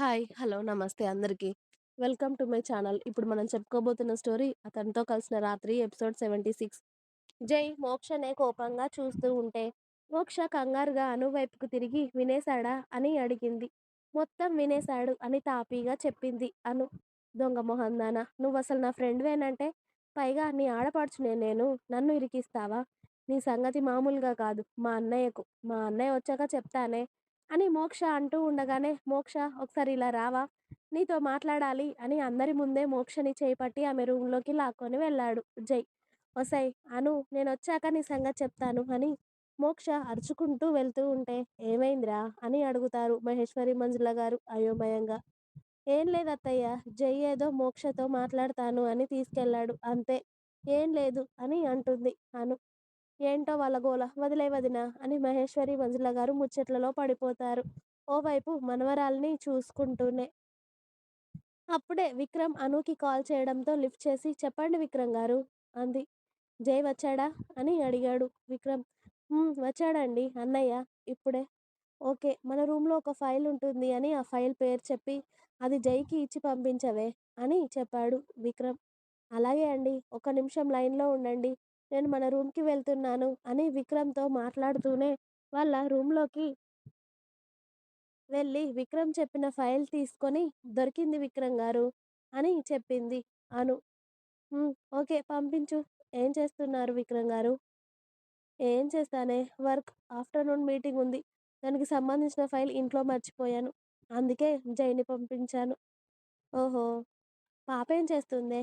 Hi. Hello. నమస్తే అందరికీ welcome to my channel. ఇప్పుడు మనం చెప్పుకోబోతున్న స్టోరీ 'అతనితో కలిసిన రాత్రి' ఎపిసోడ్ 76. జై మోక్షనే కోపంగా చూస్తూ ఉంటే, మోక్ష కంగారుగా అనువైపుకు తిరిగి వినేశాడా? అని అడిగింది. మొత్తం వినేశాడు అని తాపీగా చెప్పింది అను. దొంగ మొహందానా! అసలు నా ఫ్రెండ్వేనంటే పైగా నీ ఆడపడుచునే నేను. నన్ను ఇరికిస్తావా? నీ సంగతి మామూలుగా కాదు. మా అన్నయ్యకు. మా అన్నయ్య వచ్చాక చెప్తానే అని మోక్ష అంటూ ఉండగానే మోక్ష ఒకసారి ఇలా రావా? నీతో మాట్లాడాలి అని అందరి ముందే మోక్షని చేపట్టి ఆమె రూమ్లోకి లాక్కొని వెళ్ళాడు జై. వసై అను నేను వచ్చాక నీ సంగతి చెప్తాను అని మోక్ష అరుచుకుంటూ వెళ్తూ ఉంటే ఏమైందిరా? అని అడుగుతారు మహేశ్వరి మంజుల గారు అయోమయంగా. ఏం లేదు అత్తయ్య జై ఏదో మోక్షతో మాట్లాడతాను అని తీసుకెళ్ళాడు అంతే. ఏం లేదు అని అంటుంది అను. ఏంటో వాళ్ళ గోల వదిలే వదినా అని మహేశ్వరి మంజుల గారు ముచ్చట్లలో పడిపోతారు. ఓవైపు మనవరాల్ని చూసుకుంటూనే. అప్పుడే విక్రమ్ అనుకి కాల్ చేయడంతో లిఫ్ట్ చేసి చెప్పండి విక్రమ్ గారు అంది. జై వచ్చాడా? అని అడిగాడు విక్రమ్. వచ్చాడండి అన్నయ్య. ఇప్పుడే. ఓకే. మన రూమ్లో ఒక ఫైల్ ఉంటుంది అని ఆ ఫైల్ పేరు చెప్పి అది జైకి ఇచ్చి పంపించవే అని చెప్పాడు విక్రమ్. అలాగే అండి ఒక నిమిషం లైన్లో ఉండండి. నేను మన రూమ్కి వెళ్తున్నాను అని విక్రమ్తో మాట్లాడుతూనే వాళ్ళ రూమ్లోకి వెళ్ళి విక్రమ్ చెప్పిన ఫైల్ తీసుకొని దొరికింది విక్రమ్ గారు అని చెప్పింది అను. ఓకే పంపించు. ఏం చేస్తున్నారు విక్రమ్ గారు? ఏం చేస్తానే వర్క్. ఆఫ్టర్నూన్ మీటింగ్ ఉంది. దానికి సంబంధించిన ఫైల్ ఇంట్లో మర్చిపోయాను. అందుకే జైని పంపించాను. ఓహో! పాపేం చేస్తుందే?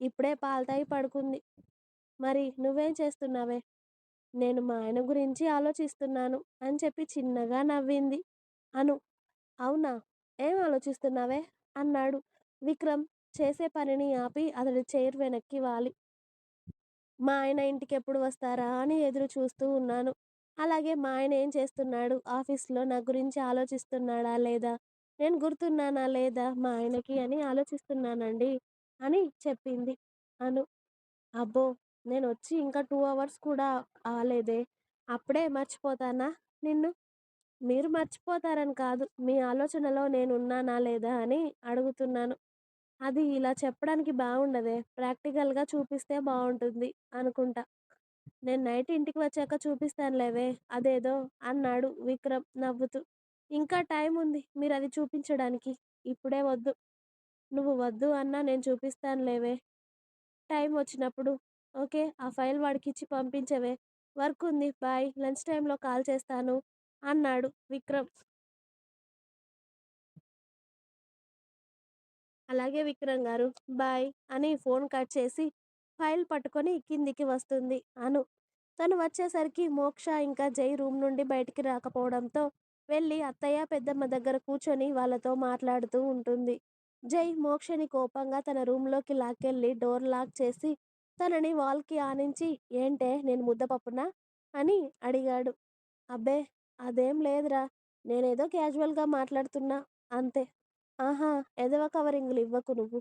ఇప్పుడే పాలు తాగి పడుకుంది. మరి నువ్వేం చేస్తున్నావే? నేను మా ఆయన గురించి ఆలోచిస్తున్నాను అని చెప్పి చిన్నగా నవ్వింది అను. అవునా? ఏం ఆలోచిస్తున్నావే? అన్నాడు విక్రమ్ చేసే పనిని ఆపి అతడి చైర్ వెనక్కి వాలి. మా ఆయన ఇంటికెప్పుడు వస్తారా అని ఎదురు చూస్తూ ఉన్నాను. అలాగే మా ఆయన ఏం చేస్తున్నాడు? ఆఫీస్లో నా గురించి ఆలోచిస్తున్నాడా లేదా? నేను గుర్తున్నానా లేదా మా ఆయనకి అని ఆలోచిస్తున్నానండి అని చెప్పింది అను. అబ్బో! నేనొచ్చి ఇంకా టూ అవర్స్ కూడా ఆలేదే. అప్పుడే మర్చిపోతానా నిన్ను? మీరు మర్చిపోతారని కాదు. మీ ఆలోచనలో నేనున్నానా లేదా అని అడుగుతున్నాను. అది ఇలా చెప్పడానికి బాగుండదే ప్రాక్టికల్గా చూపిస్తే బాగుంటుంది అనుకుంటా. నేను నైట్ ఇంటికి వచ్చాక చూపిస్తానులేవే అదేదో అన్నాడు విక్రమ్ నవ్వుతూ. ఇంకా టైం ఉంది మీరు అది చూపించడానికి. ఇప్పుడే వద్దు. నువ్వు వద్దు అన్నా నేను చూపిస్తానులేవే టైం వచ్చినప్పుడు. ఓకే ఆ ఫైల్ వాడికి ఇచ్చి పంపించవే. వర్క్ ఉంది బాయ్ లంచ్ టైంలో కాల్ చేస్తాను అన్నాడు విక్రమ్. అలాగే విక్రమ్ గారు. బాయ్ అని ఫోన్ కట్ చేసి ఫైల్ పట్టుకొని కిందికి వస్తుంది అను. తను వచ్చేసరికి మోక్ష ఇంకా జై రూమ్ నుండి బయటికి రాకపోవడంతో వెళ్ళి అత్తయ్య పెద్దమ్మ దగ్గర కూర్చొని వాళ్ళతో మాట్లాడుతూ ఉంటుంది. జై మోక్షని కోపంగా తన రూమ్లోకి లాక్కెళ్ళి డోర్ లాక్ చేసి తనని వాల్కి ఆనించి ఏంటే నేను ముద్దపప్పునా? అని అడిగాడు. అబ్బే అదేం లేదురా. నేనేదో క్యాజువల్గా మాట్లాడుతున్నా అంతే. ఆహా ఎదవ కవరింగ్లు ఇవ్వకు నువ్వు.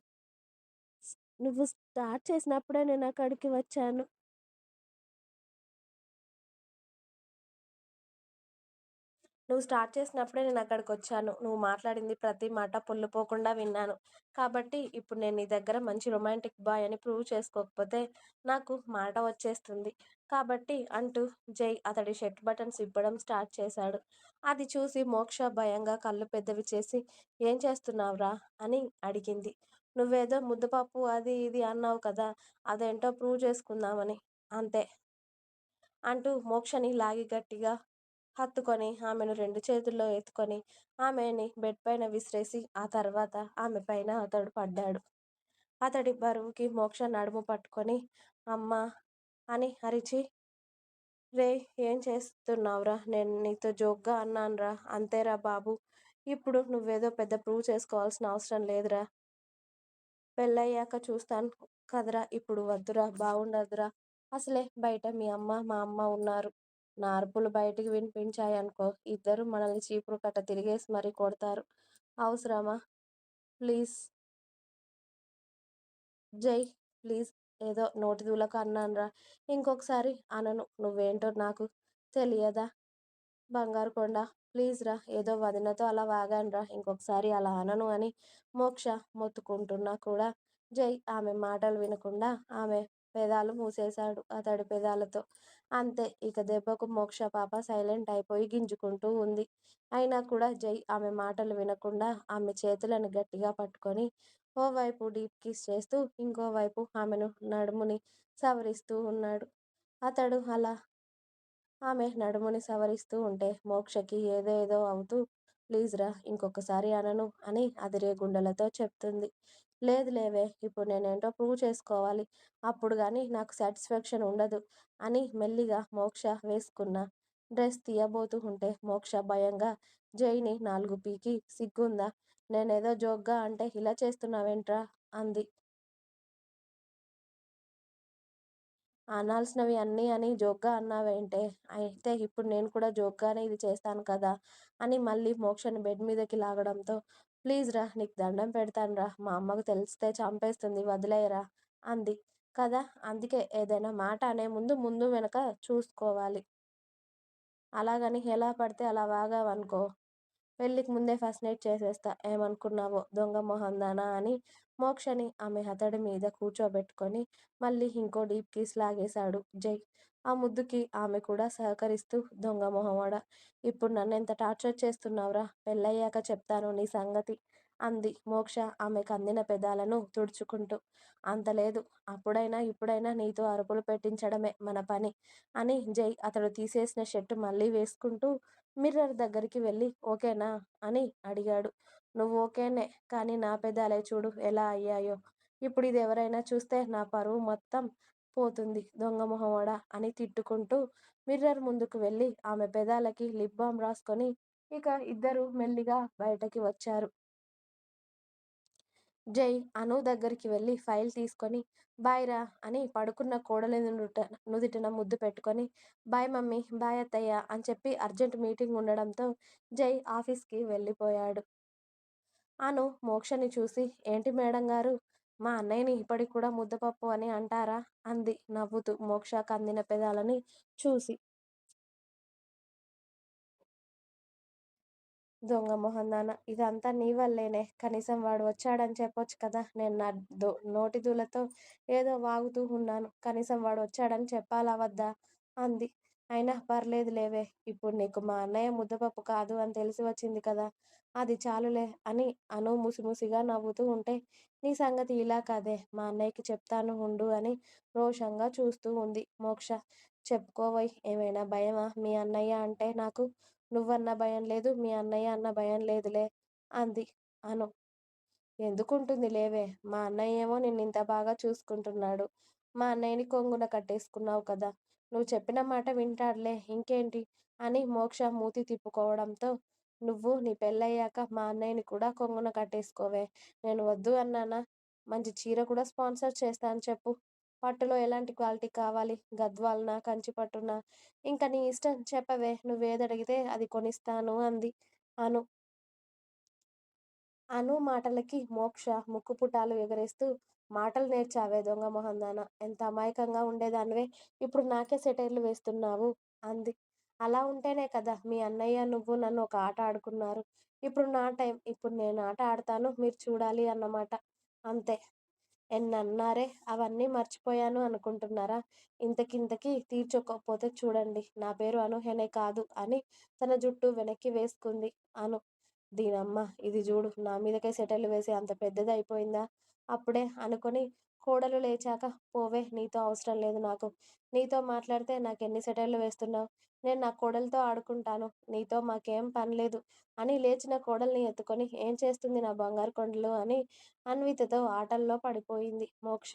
నువ్వు స్టార్ట్ చేసినప్పుడే నేను అక్కడికి వచ్చాను. నువ్వు స్టార్ట్ చేసినప్పుడే నేను అక్కడికి వచ్చాను నువ్వు మాట్లాడింది ప్రతి మాట పొల్లుపోకుండా విన్నాను. కాబట్టి ఇప్పుడు నేను నీ దగ్గర మంచి రొమాంటిక్ బాయ్ అని ప్రూవ్ చేసుకోకపోతే నాకు మాట వచ్చేస్తుంది. కాబట్టి అంటూ జై అతడి షర్ట్ బటన్స్ ఇవ్వడం స్టార్ట్ చేశాడు. అది చూసి మోక్ష భయంగా కళ్ళు పెద్దవి చేసి ఏం చేస్తున్నావురా అని అడిగింది. నువ్వేదో ముద్దపప్పు అది ఇది అన్నావు కదా అదేంటో ప్రూవ్ చేసుకుందామని. అంతే. అంటూ మోక్షని లాగి గట్టిగా హత్తుకొని ఆమెను రెండు చేతుల్లో ఎత్తుకొని ఆమెని బెడ్ పైన విసిరేసి ఆ తర్వాత ఆమె పైన అతడు పడ్డాడు. అతడి బరువుకి మోక్ష నడుము పట్టుకొని అమ్మ అని అరిచి రే ఏం చేస్తున్నావురా నేను నీతో జోక్గా అన్నానురా అంతేరా బాబూ! ఇప్పుడు నువ్వేదో పెద్ద ప్రూవ్ చేసుకోవాల్సిన అవసరం లేదురా. పెళ్ళయ్యాక చూస్తాను కదరా ఇప్పుడు వద్దురా బాగుండదురా అసలే బయట మీ అమ్మ మా అమ్మ ఉన్నారు. నా అరుపులు బయటికి వినిపించాయనుకో ఇద్దరు మనల్ని చీపురు కట్ట తిరిగేసి మరీ కొడతారు. అవసరమా? ప్లీజ్ జై ప్లీజ్ ఏదో నోటి దూలకు అన్నానురా ఇంకొకసారి అనను నువ్వేంటో నాకు తెలియదా? బంగారు కొండ ప్లీజ్ రా ఏదో వదినతో అలా వాగానురా ఇంకొకసారి అలా అనను అని మోక్ష మొత్తుకుంటున్నా కూడా జై ఆమె మాటలు వినకుండా ఆమె పెదాలు మూసేశాడు అతడి పెదాలతో. అంతే ఇక దెబ్బకు మోక్ష పాప సైలెంట్ అయిపోయి గింజుకుంటూ ఉంది. అయినా కూడా జై ఆమె మాటలు వినకుండా ఆమె చేతులను గట్టిగా పట్టుకొని ఓవైపు డీప్ కిస్ చేస్తూ ఇంకోవైపు ఆమెను నడుముని సవరిస్తూ ఉన్నాడు. అతడు అలా ఆమె నడుముని సవరిస్తూ ఉంటే మోక్షకి ఏదో ఏదో అవుతూ ప్లీజ్ రా ఇంకొకసారి అనను అని అదిరే గుండెలతో చెప్తుంది. లేదు లేవే ఇప్పుడు నేనేంటో ప్రూవ్ చేసుకోవాలి. అప్పుడు కానీ నాకు సాటిస్ఫాక్షన్ ఉండదు అని మెల్లిగా మోక్ష వేసుకున్న డ్రెస్ తీయబోతూ ఉంటే మోక్ష భయంగా జైని నాలుగు పీకి సిగ్గుందా? నేనేదో జోక్గా అంటే ఇలా చేస్తున్నావేంట్రా? అంది. అనాల్సినవి అన్నీ అని జోక్గా అన్నావేంటే అయితే ఇప్పుడు నేను కూడా జోక్గానే ఇది చేస్తాను కదా అని మళ్ళీ మోక్షని బెడ్ మీదకి లాగడంతో ప్లీజ్ రా నీకు దండం పెడతాను రా. మా అమ్మకు తెలిస్తే చంపేస్తుంది వదిలేయరా అంది. కదా అందుకే ఏదైనా మాట అనే ముందు ముందు వెనక చూసుకోవాలి. అలాగని ఎలా పడితే అలా వాగావనుకో. పెళ్ళికి ముందే ఫస్ట్ నైట్ చేసేస్తా ఏమనుకున్నావో? దొంగ మొహందానా? అని మోక్షని ఆమె అతడి మీద కూర్చోబెట్టుకొని మళ్ళీ ఇంకో డీప్ కిస్ లాగేశాడు జై. ఆ ముద్దుకి ఆమె కూడా సహకరిస్తూ దొంగ మొహమాడ ఇప్పుడు నన్ను ఎంత టార్చర్ చేస్తున్నావురా? పెళ్ళయ్యాక చెప్తాను నీ సంగతి. అంది మోక్ష ఆమెకు అందిన పెదాలను తుడుచుకుంటూ. అంతలేదు అప్పుడైనా ఇప్పుడైనా నీతో అరుపులు పెట్టించడమే మన పని అని జై అతడు తీసేసిన షర్టు మళ్ళీ వేసుకుంటూ మిర్రర్ దగ్గరికి వెళ్ళి ఓకేనా అని అడిగాడు. నువ్వు ఓకేనే కానీ నా పెదాలే చూడు ఎలా అయ్యాయో. ఇప్పుడు ఇది ఎవరైనా చూస్తే నా పరువు మొత్తం పోతుంది దొంగ మొహమోడా అని తిట్టుకుంటూ మిర్రర్ ముందుకు వెళ్ళి ఆమె పెదాలకి లిప్ బామ్ రాసుకొని ఇక ఇద్దరు మెల్లిగా బయటకి వచ్చారు. జై అను దగ్గరికి వెళ్ళి ఫైల్ తీసుకొని బాయ్ రా అని పడుకున్న కోడలి నుదిటిన ముద్దు పెట్టుకొని బాయ్ మమ్మీ బాయ్ అత్తయ్య అని చెప్పి అర్జెంట్ మీటింగ్ ఉండడంతో జై ఆఫీస్కి వెళ్ళిపోయాడు. అను మోక్షని చూసి ఏంటి మేడం గారు? మా అన్నయ్యని ఇప్పటికి కూడా ముద్దపప్పు అని అంటారా? అంది నవ్వుతూ మోక్షకు అందిన పెదాలని చూసి. దొంగ మొహందాన ఇదంతా నీ వల్లేనే. కనీసం వాడు వచ్చాడని చెప్పొచ్చు కదా. నేను నా దో నోటి దూలతో ఏదో వాగుతూ ఉన్నాను. కనీసం వాడు వచ్చాడని చెప్పాలా వద్దా? అంది. అయినా పర్లేదు లేవే ఇప్పుడు నీకు మా అన్నయ్య ముద్దపప్పు కాదు అని తెలిసి వచ్చింది కదా. అది చాలులే అని అను ముసిముసిగా నవ్వుతూ ఉంటే నీ సంగతి ఇలా కాదే. మా అన్నయ్యకి చెప్తాను ఉండు అని రోషంగా చూస్తూ ఉంది మోక్ష. చెప్పుకోవయ్ ఏమైనా భయమా? మీ అన్నయ్య అంటే నాకు నువ్వన్న భయం లేదు మీ అన్నయ్య అన్న భయం లేదులే అంది. అను. ఎందుకుంటుంది లేవే? మా అన్నయ్య ఏమో నిన్ను ఇంత బాగా చూసుకుంటున్నాడు. మా అన్నయ్యని కొంగున కట్టేసుకున్నావు కదా! నువ్వు చెప్పిన మాట వింటాడులే ఇంకేంటి? అని మోక్ష మూతి తిప్పుకోవడంతో నువ్వు నీ పెళ్ళయ్యాక మా అన్నయ్యని కూడా కొంగున కట్టేసుకోవే. నేను వద్దు అన్నానా? మంచి చీర కూడా స్పాన్సర్ చేస్తాను చెప్పు. పట్టులో ఎలాంటి క్వాలిటీ కావాలి? గద్వాలనా? కంచి పట్టునా ఇంకా నీ ఇష్టం చెప్పవే నువ్వేది అడిగితే అది కొనిస్తాను అంది అను. అను మాటలకి మోక్ష ముక్కుపుటాలు ఎగరేస్తూ మాటలు నేర్చావే దొంగ మొహందాన ఎంత అమాయకంగా ఉండేదానివే ఇప్పుడు నాకే సెటైర్లు వేస్తున్నావు అంది. అలా ఉంటేనే కదా మీ అన్నయ్య నువ్వు నన్ను ఒక ఆట ఆడుకున్నారు. ఇప్పుడు నా టైం ఇప్పుడు నేను ఆట ఆడతాను మీరు చూడాలి అన్నమాట అంతే. ఎన్నన్నారే అవన్నీ మర్చిపోయాను అనుకుంటున్నారా? ఇంతకింతకి తీర్చుకోకపోతే చూడండి నా పేరు అనూహ్యనే కాదు అని తన జుట్టు వెనక్కి వేసుకుంది అను. దీనమ్మ ఇది చూడు నా మీదకే సెటిల్ వేసి అంత పెద్దది అయిపోయిందా అప్పుడే అనుకొని కోడలు లేచాక పోవే నీతో అవసరం లేదు నాకు. నీతో మాట్లాడితే నాకు ఎన్ని సెటైర్లు వేస్తున్నావు? నేను నా కోడలతో ఆడుకుంటాను. నీతో మాకేం పని లేదు అని లేచిన కోడల్ని ఎత్తుకొని ఏం చేస్తుంది నా బంగారు కొండలు? అని అన్వితతో ఆటల్లో పడిపోయింది మోక్ష.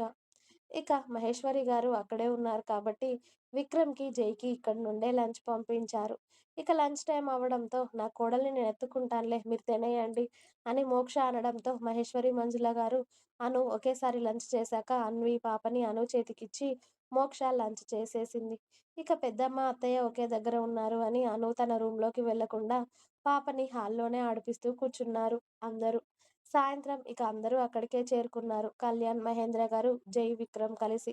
ఇక మహేశ్వరి గారు అక్కడే ఉన్నారు కాబట్టి విక్రమ్కి జైకి ఇక్కడి నుండే లంచ్ పంపించారు. ఇక లంచ్ టైం అవడంతో నా కోడల్ని నేను ఎత్తుకుంటానులే మీరు తినేయండి అని మోక్ష అనడంతో మహేశ్వరి మంజుల గారు అను ఒకేసారి లంచ్ చేశాక అన్వి పాపని అను చేతికిచ్చి మోక్ష లంచ్ చేసేసింది ఇక పెద్దమ్మ అత్తయ్య ఒకే దగ్గర ఉన్నారు అని అను తన రూమ్లోకి వెళ్ళకుండా పాపని హాల్లోనే ఆడిపిస్తూ కూర్చున్నారు అందరూ సాయంత్రం ఇక అందరూ అక్కడికే చేరుకున్నారు కళ్యాణ్ మహేంద్ర గారు జై విక్రమ్ కలిసి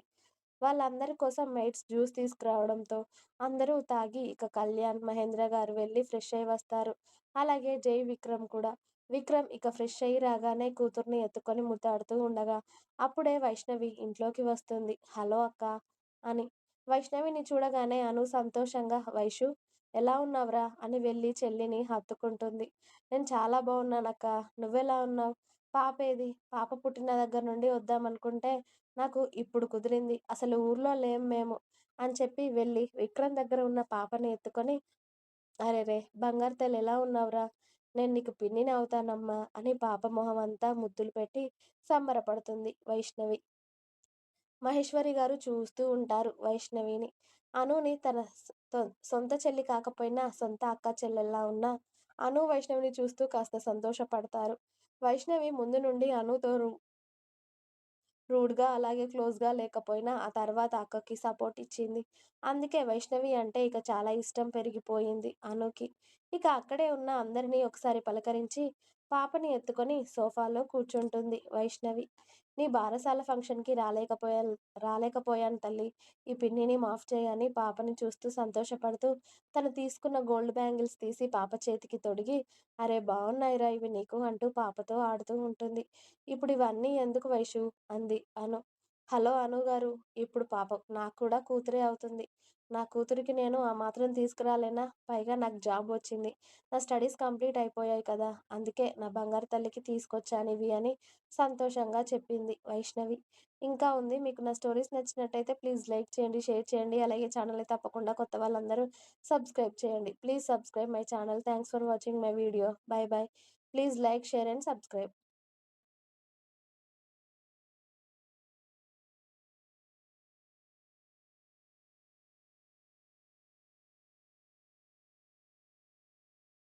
వాళ్ళందరి కోసం మెయిడ్స్ జ్యూస్ తీసుకురావడంతో అందరూ తాగి ఇక కళ్యాణ్, మహేంద్ర గారు వెళ్ళి ఫ్రెష్ అయ్యి వస్తారు. అలాగే జై, విక్రమ్ కూడా. విక్రమ్ ఇక ఫ్రెష్ అయ్యి రాగానే కూతుర్ని ఎత్తుకొని ముద్దాడుతూ ఉండగా అప్పుడే వైష్ణవి ఇంట్లోకి వస్తుంది. హలో అక్క అని. వైష్ణవిని చూడగానే అను సంతోషంగా వైషు ఎలా ఉన్నావురా? అని వెళ్ళి చెల్లిని హత్తుకుంటుంది. నేను చాలా బాగున్నానక్క నువ్వెలా ఉన్నావ్? పాపేది? పాప పుట్టిన దగ్గర నుండి వద్దామనుకుంటే నాకు ఇప్పుడు కుదిరింది. అసలు ఊర్లో లేం మేము అని చెప్పి వెళ్ళి విక్రమ్ దగ్గర ఉన్న పాపని ఎత్తుకొని అరెరే! బంగారు తెలు ఎలా ఉన్నావురా? నేను నీకు పిన్నిని అవుతానమ్మా అని పాప మొహం అంతా ముద్దులు పెట్టి సంబరపడుతుంది వైష్ణవి. మహేశ్వరి గారు చూస్తూ ఉంటారు వైష్ణవిని. అనుని తన సొంత చెల్లి కాకపోయినా సొంత అక్క చెల్లెల్లా ఉన్న అను, వైష్ణవిని చూస్తూ కాస్త సంతోషపడతారు. వైష్ణవి ముందు నుండి అనుతో రూడ్‌గా అలాగే క్లోజ్‌గా లేకపోయినా ఆ తర్వాత అక్కకి సపోర్ట్ ఇచ్చింది. అందుకే వైష్ణవి అంటే ఇక చాలా ఇష్టం పెరిగిపోయింది అనుకి. ఇక అక్కడే ఉన్న అందరినీ ఒకసారి పలకరించి పాపని ఎత్తుకొని సోఫాలో కూర్చుంటుంది వైష్ణవి. నీ బారసాల ఫంక్షన్‌కి రాలేకపోయాను రాలేకపోయాను తల్లి ఈ పిన్నిని మాఫ్ చేయని పాపని చూస్తూ సంతోషపడుతూ తను తీసుకున్న గోల్డ్ బ్యాంగిల్స్ తీసి పాప చేతికి తొడిగి అరే బాగున్నాయిరా ఇవి నీకు అంటూ పాపతో ఆడుతూ ఉంటుంది. ఇప్పుడు ఇవన్నీ ఎందుకు వైషు అంది అను. హలో అనుగారు ఇప్పుడు పాపం నాకు కూడా కూతురే అవుతుంది. నా కూతురికి నేను ఆ మాత్రం తీసుకురాలేనా? పైగా నాకు జాబ్ వచ్చింది. నా స్టడీస్ కంప్లీట్ అయిపోయాయి కదా! అందుకే నా బంగారు తల్లికి తీసుకొచ్చానివి అని సంతోషంగా చెప్పింది వైష్ణవి. ఇంకా ఉంది. మీకు నా స్టోరీస్ నచ్చినట్టయితే ప్లీజ్ లైక్ చేయండి, షేర్ చేయండి. అలాగే ఛానల్‌ని తప్పకుండా కొత్త వాళ్ళందరూ సబ్స్క్రైబ్ చేయండి. Please subscribe my channel. Thanks for watching my video. Bye bye please like, share and subscribe.